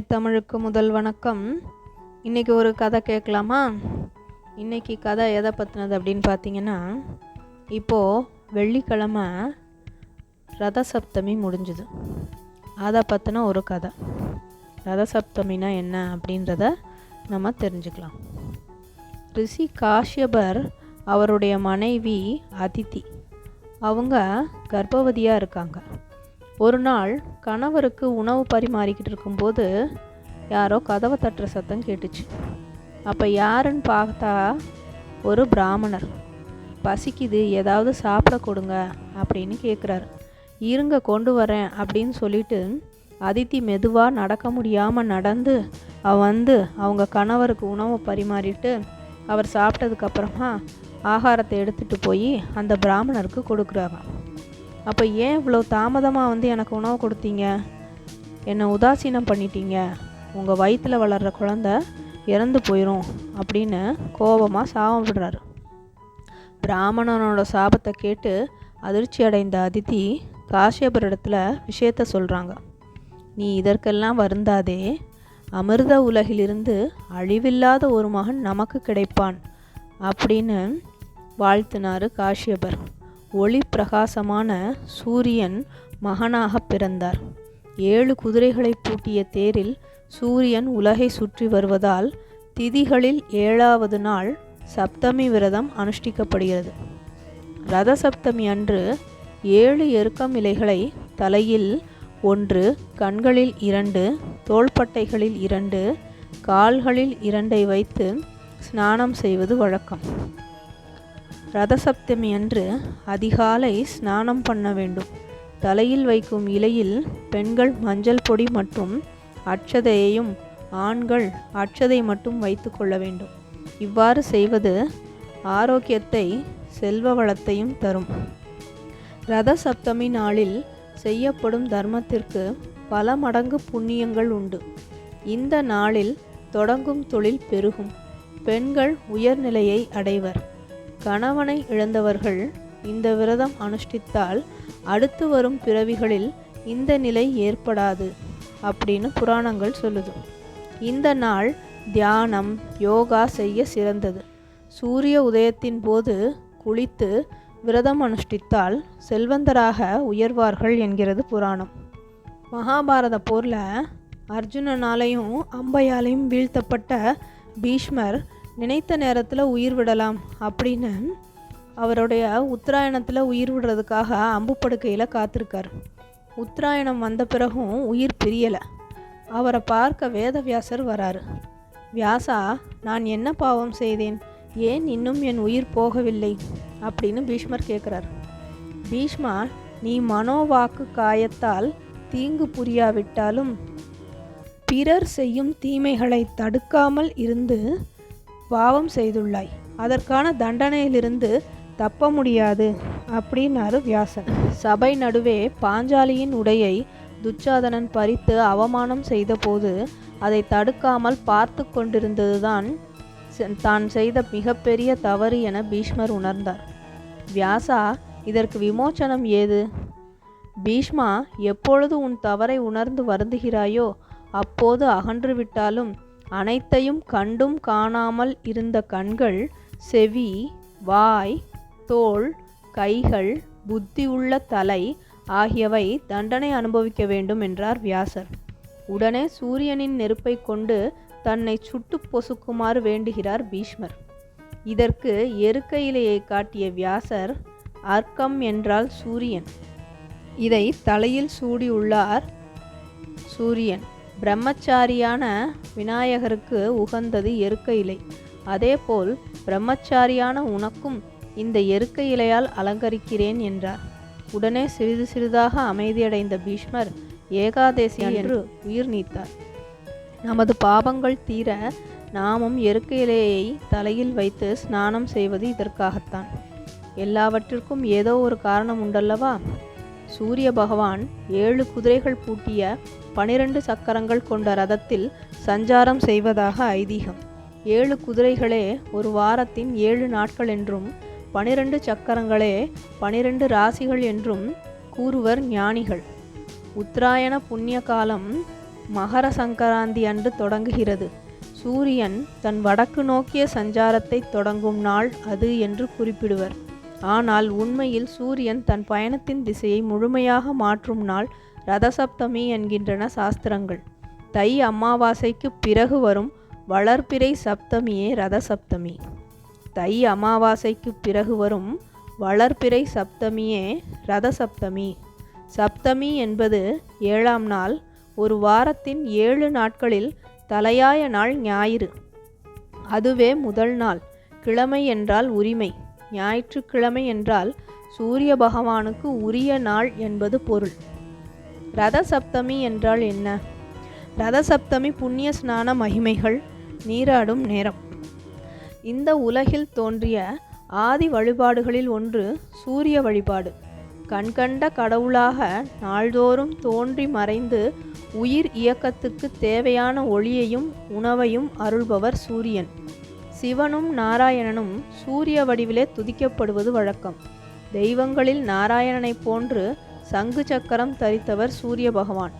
தமிழுக்கு முதல் வணக்கம். இன்றைக்கி ஒரு கதை கேட்கலாமா? இன்றைக்கி கதை எதை பற்றினது அப்படின்னு பார்த்தீங்கன்னா இப்போது வெள்ளிக்கிழமை ரத சப்தமி முடிஞ்சுது. அதை பற்றின ஒரு கதை. ரத சப்தமினா என்ன அப்படின்றத நம்ம தெரிஞ்சுக்கலாம். ரிஷி காஷ்யபர் அவருடைய மனைவி அதிதி அவங்க கர்ப்பவதியாக இருக்காங்க. ஒரு நாள் கணவருக்கு உணவு பரிமாறிக்கிட்டு இருக்கும்போது யாரோ கதவை தட்டுற சத்தம் கேட்டுச்சு. அப்போ யாருன்னு பார்த்தா ஒரு பிராமணர். பசிக்குது ஏதாவது சாப்பிட கொடுங்க அப்படின்னு கேட்குறாரு இருங்க கொண்டு வரேன் அப்படின்னு சொல்லிட்டு அதித்தி மெதுவாக நடக்க முடியாமல் நடந்து அவ வந்து அவங்க கணவருக்கு உணவை பரிமாறிட்டு அவர் சாப்பிட்டதுக்கப்புறமா ஆகாரத்தை எடுத்துகிட்டு போய் அந்த பிராமணருக்கு கொடுக்குறாங்க. அப்போ ஏன் இவ்வளோ தாமதமாக வந்து எனக்கு உணவு கொடுத்தீங்க? என்னை உதாசீனம் பண்ணிட்டீங்க. உங்கள் வயிற்றில் வளர்கிற குழந்த இறந்து போயிடும் அப்படின்னு கோபமாக சாபம் விடுறாரு. பிராமணனோட சாபத்தை கேட்டு அதிர்ச்சி அடைந்த அதித்தி காஷ்யபரிடத்துல விஷயத்த சொல்கிறாங்க நீ இதற்கெல்லாம் வருந்தாதே. அமிர்த உலகிலிருந்து அழிவில்லாத ஒரு மகன் நமக்கு கிடைப்பான் அப்படின்னு வாழ்த்தினார் காஷ்யபர். ஒளி பிரகாசமான சூரியன் மகனாக பிறந்தார். ஏழு குதிரைகளை பூட்டிய தேரில் சூரியன் உலகை சுற்றி வருவதால் திதிகளில் ஏழாவது நாள் சப்தமி விரதம் அனுஷ்டிக்கப்படுகிறது. ரத சப்தமி அன்று ஏழு எருக்கம் இலைகளை தலையில் ஒன்று கண்களில் இரண்டு தோள்பட்டைகளில் இரண்டு கால்களில் இரண்டை வைத்து ஸ்நானம் செய்வது வழக்கம். ரதசப்தமி அன்று அதிகாலை ஸ்நானம் பண்ண வேண்டும். தலையில் வைக்கும் இலையில் பெண்கள் மஞ்சள் பொடி மற்றும் அட்சதையையும் ஆண்கள் அட்சதை மட்டும் வைத்து கொள்ள வேண்டும். இவ்வாறு செய்வது ஆரோக்கியத்தை செல்வ வளத்தையும் தரும். ரத சப்தமி நாளில் செய்யப்படும் தர்மத்திற்கு பல மடங்கு புண்ணியங்கள் உண்டு. இந்த நாளில் தொடங்கும் தொழில் பெருகும். பெண்கள் உயர்நிலையை அடைவர். கணவனை இழந்தவர்கள் இந்த விரதம் அனுஷ்டித்தால் அடுத்து வரும் பிறவிகளில் இந்த நிலை ஏற்படாது அப்படின்னு புராணங்கள் சொல்லுது. இந்த நாள் தியானம் யோகா செய்ய சிறந்தது. சூரிய உதயத்தின் போது குளித்து விரதம் அனுஷ்டித்தால் செல்வந்தராக உயர்வார்கள் என்கிறது புராணம். மகாபாரத போரில் அர்ஜுனனாலையும் அம்பையாலையும் வீழ்த்தப்பட்ட பீஷ்மர் நினைத்த நேரத்தில் உயிர் விடலாம் அப்படின்னு அவருடைய உத்தராயணத்தில் உயிர் விடுறதுக்காக அம்பு படுக்கையில் காத்திருக்கார். உத்தராயணம் வந்த பிறகும் உயிர் பிரியலை. அவரை பார்க்க வேதவியாசர் வராரு. வியாசா நான் என்ன பாவம் செய்தேன்? ஏன் இன்னும் என் உயிர் போகவில்லை? அப்படின்னு பீஷ்மர் கேட்குறார் பீஷ்மா நீ மனோவாக்கு காயத்தால் தீங்கு புரியாவிட்டாலும் பிறர் செய்யும் தீமைகளை தடுக்காமல் இருந்து பாவம் செய்துள்ளாய். அதற்கான தண்டனையிலிருந்து தப்ப முடியாது அப்படின்னாரு வியாசன். சபை நடுவே பாஞ்சாலியின் உடையை துச்சாதனன் பறித்து அவமானம் செய்தபோது அதை தடுக்காமல் பார்த்து கொண்டிருந்ததுதான் தான் செய்த மிகப்பெரிய தவறு என பீஷ்மர் உணர்ந்தார். வியாசா இதற்கு விமோச்சனம் ஏது? பீஷ்மா எப்பொழுது உன் தவறை உணர்ந்து வருந்துகிறாயோ அப்போது அகன்று விட்டாலும் அனைத்தையும் கண்டும் காணாமல் இருந்த கண்கள் செவி வாய் தோல் கைகள் புத்தியுள்ள தலை ஆகியவை தண்டனை அனுபவிக்க வேண்டும் என்றார் வியாசர். உடனே சூரியனின் நெருப்பை கொண்டு தன்னை சுட்டு பொசுக்குமாறு வேண்டுகிறார் பீஷ்மர். இதற்கு எருக்கையிலேயே காட்டிய வியாசர் அர்க்கம் என்றால் சூரியன். இதை தலையில் சூடியுள்ளார் சூரியன். பிரம்மச்சாரியான விநாயகருக்கு உகந்தது எருக்க இலை அதேபோல் பிரம்மச்சாரியான உனக்கும் இந்த எருக்க இலையால் அலங்கரிக்கிறேன் என்றார். உடனே சிறிது சிறிதாக அமைதியடைந்த பீஷ்மர் ஏகாதேசி என்று உயிர் நீத்தார். நமது பாபங்கள் தீர நாமும் எருக்க இலையை தலையில் வைத்து ஸ்நானம் செய்வது இதற்காகத்தான். எல்லாவற்றிற்கும் ஏதோ ஒரு காரணம் உண்டல்லவா? சூரிய பகவான் ஏழு குதிரைகள் பூட்டிய பனிரெண்டு சக்கரங்கள் கொண்ட ரதத்தில் சஞ்சாரம் செய்வதாக ஐதீகம். ஏழு குதிரைகளே ஒரு வாரத்தின் ஏழு நாட்கள் என்றும் பனிரெண்டு சக்கரங்களே பனிரெண்டு ராசிகள் என்றும் கூறுவர் ஞானிகள். உத்தராயண புண்ணிய காலம் மகர சங்கராந்தி அன்று தொடங்குகிறது. சூரியன் தன் வடக்கு நோக்கிய சஞ்சாரத்தை தொடங்கும் நாள் அது என்று குறிப்பிடுவர். ஆனால் உண்மையில் சூரியன் தன் பயணத்தின் திசையை முழுமையாக மாற்றும் நாள் ரதசப்தமி என்கின்றன சாஸ்திரங்கள். தை அமாவாசைக்கு பிறகு வரும் வளர்பிறை சப்தமியே ரதசப்தமி. தை அமாவாசைக்கு பிறகு வரும் வளர்பிறை சப்தமியே ரதசப்தமி. சப்தமி என்பது ஏழாம் நாள் ஒரு வாரத்தின் ஏழு நாட்களில் தலையாய நாள் ஞாயிறு. அதுவே முதல் நாள் கிழமை என்றால் உரிமை. ஞாயிற்றுக்கிழமை என்றால் சூரிய பகவானுக்கு உரிய நாள் என்பது பொருள். ரத சப்தமி என்றால் என்ன? ரத சப்தமி புண்ணிய ஸ்நான மகிமைகள் நீராடும் நேரம். இந்த உலகில் தோன்றிய ஆதி வழிபாடுகளில் ஒன்று சூரிய வழிபாடு. கண்கண்ட கடவுளாக நாள்தோறும் தோன்றி மறைந்து உயிர் இயக்கத்துக்கு தேவையான ஒளியையும் உணவையும் அருள்பவர் சூரியன். சிவனும் நாராயணனும் சூரிய வடிவிலே துதிக்கப்படுவது வழக்கம். தெய்வங்களில் நாராயணனைப் போன்று சங்கு சக்கரம் தரித்தவர் சூரிய பகவான்.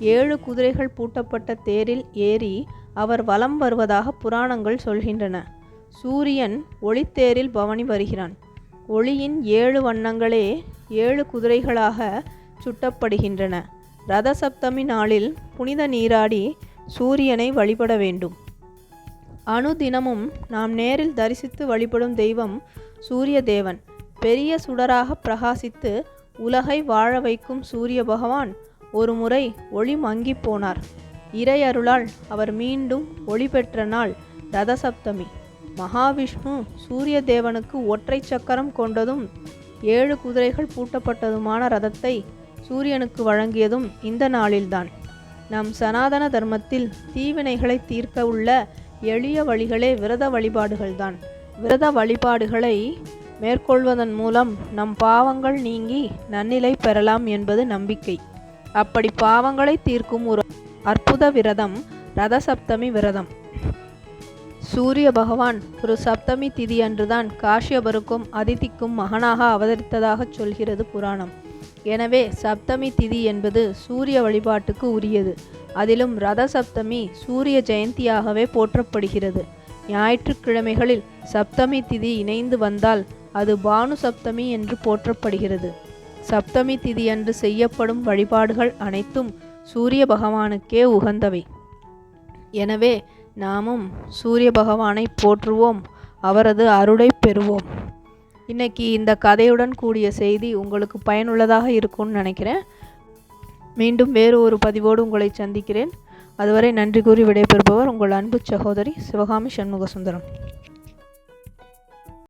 ஏழு குதிரைகள் பூட்டப்பட்ட தேரில் ஏறி அவர் வலம் வருவதாக புராணங்கள் சொல்கின்றன. சூரியன் ஒளித்தேரில் பவனி வருகிறான். ஒளியின் ஏழு வண்ணங்களே ஏழு குதிரைகளாக சுட்டப்படுகின்றன. ரதசப்தமி நாளில் புனித நீராடி சூரியனை வழிபட வேண்டும். அணுதினமும் நாம் நேரில் தரிசித்து வழிபடும் தெய்வம் சூரிய தேவன் பெரிய சுடராக பிரகாசித்து உலகை வாழ வைக்கும் சூரிய பகவான் ஒரு முறை ஒளி மங்கி போனார். இறையருளால் அவர் மீண்டும் ஒளி பெற்ற நாள் ரதசப்தமி. மகாவிஷ்ணு சூரிய தேவனுக்கு ஒற்றை சக்கரம் கொண்டதும் ஏழு குதிரைகள் பூட்டப்பட்டதுமான ரதத்தை சூரியனுக்கு வழங்கியதும் இந்த நாளில்தான். நம் சனாதன தர்மத்தில் தீவினைகளை தீர்க்க உள்ள எளிய வழிகளே விரத வழிபாடுகள்தான். விரத வழிபாடுகளை மேற்கொள்வதன் மூலம் நம் பாவங்கள் நீங்கி நன்னிலை பெறலாம் என்பது நம்பிக்கை. அப்படி பாவங்களை தீர்க்கும் ஒரு அற்புத விரதம் ரதசப்தமி விரதம். சூரிய பகவான் ஒரு சப்தமி திதி அன்றுதான் காஷ்யபருக்கும் அதிதிக்கும் மகனாக அவதரித்ததாகச் சொல்கிறது புராணம். எனவே சப்தமி திதி என்பது சூரிய வழிபாட்டுக்கு உரியது. அதிலும் ரத சப்தமி சூரிய ஜெயந்தியாகவே போற்றப்படுகிறது. ஞாயிற்றுக்கிழமைகளில் சப்தமி திதி இணைந்து வந்தால் அது பானு சப்தமி என்று போற்றப்படுகிறது. சப்தமி திதி அன்று செய்யப்படும் வழிபாடுகள் அனைத்தும் சூரிய பகவானுக்கே உகந்தவை. எனவே நாமும் சூரிய பகவானை போற்றுவோம் அவரது அருளை பெறுவோம். இன்னைக்கு இந்த கதையுடன் கூடிய செய்தி உங்களுக்கு பயனுள்ளதாக இருக்கும்னு நினைக்கிறேன். மீண்டும் வேறு ஒரு பதிவோடு உங்களை சந்திக்கிறேன். அதுவரை நன்றி கூறி விடைபெறுபவர் உங்கள் அன்பு சகோதரி சிவகாமி சண்முக சுந்தரம்